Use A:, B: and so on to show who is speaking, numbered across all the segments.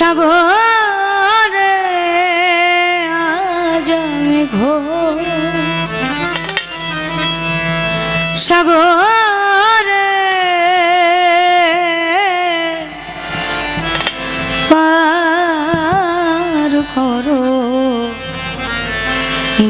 A: সাবরে আজ আমি ঘোর। সাবরে পার করো।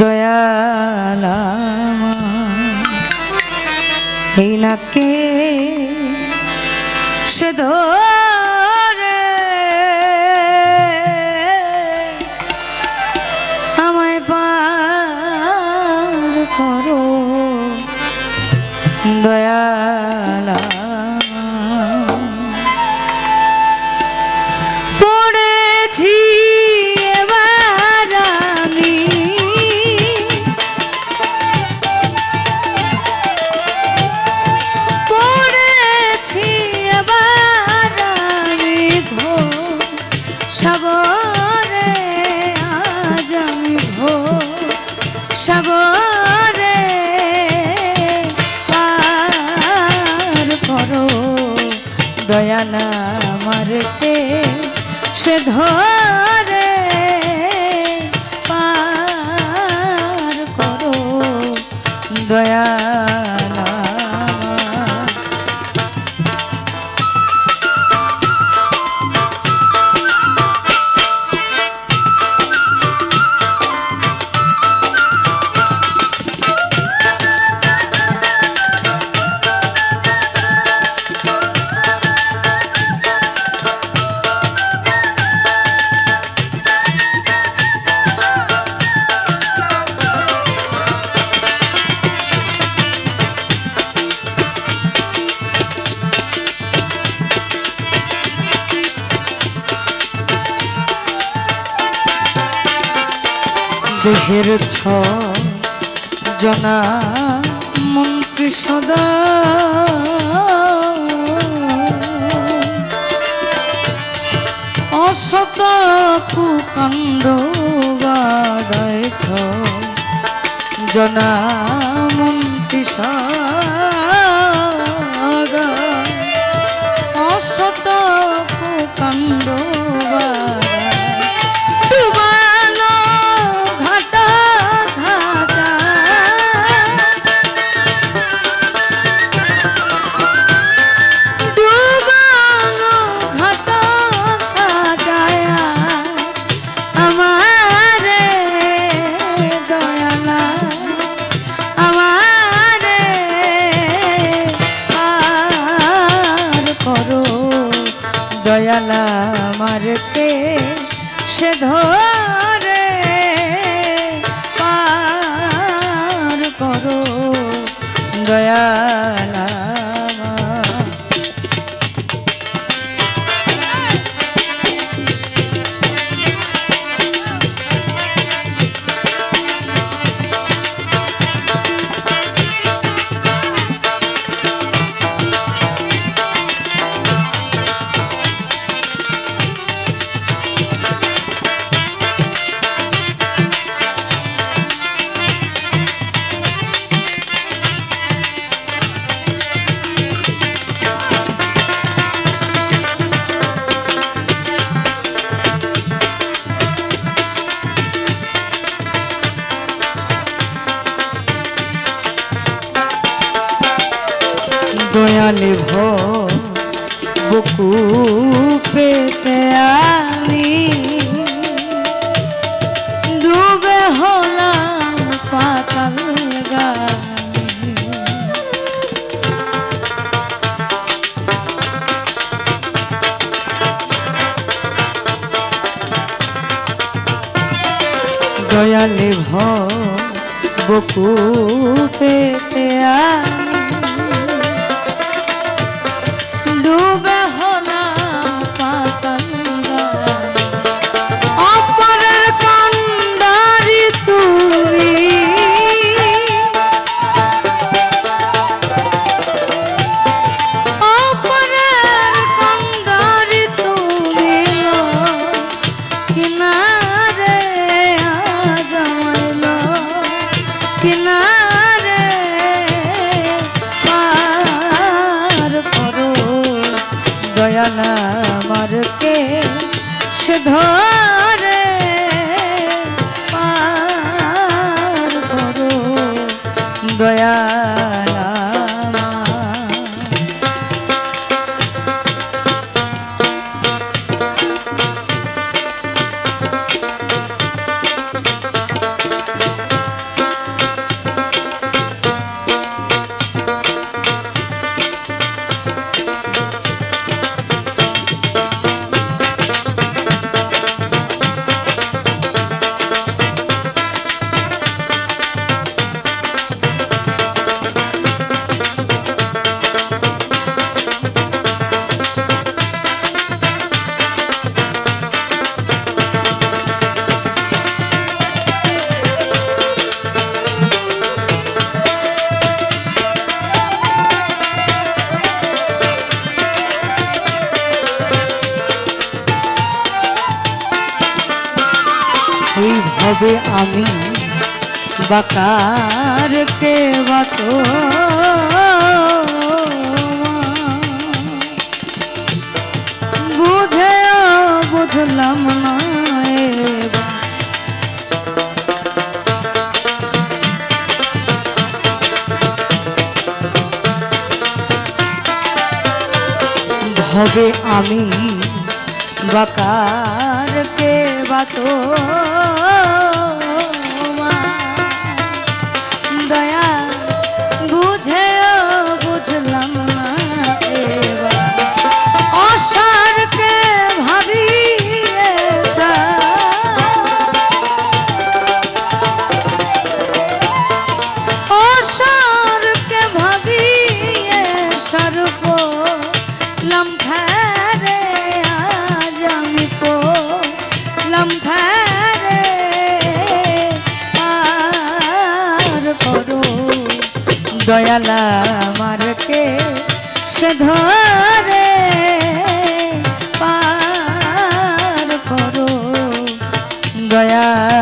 A: দয়ালা এই নাকে সে দয়া দয়ালা দয়ালা দেহের ছ জনা মন্ত্রী সদা অসত কুকাণ্ড বাদায়ছ জনা মন্ত্রী সদা দয়ালা মারতে দয়ালে ভ বুকু পেতে আমি ডুবে হলাম পাতাল গানে দয়ালে ভ বকু পেতে আমি দয়ালা আমার কে ধরে হবে আমি বাকার কে বাতো বুঝে বুঝলাম না হবে আমি বাকার কে বাতো দয়ালা মারকে সে ধরে পার করো। দয়ালা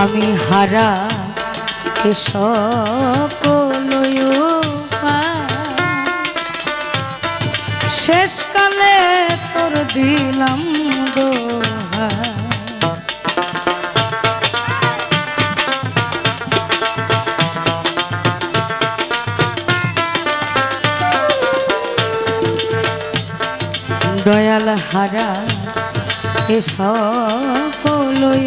A: আমি হারা এ সকলই শেষকালে তোর দিলাম দয়াল হারা এ সকলই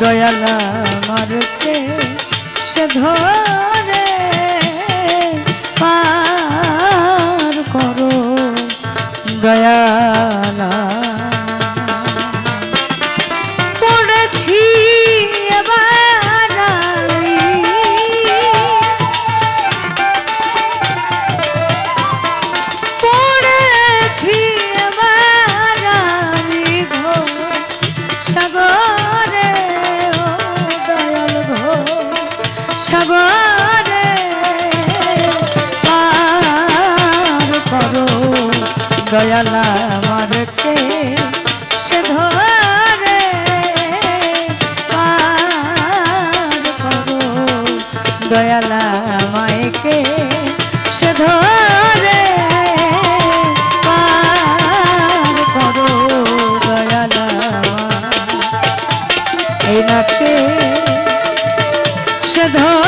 A: দয়ালা মারকে সে ধরে দয়ালা মারকে সে ধরে দয়ালা মায়কে সে ধরে করো। দয়ালা এই নাকে সে ধরে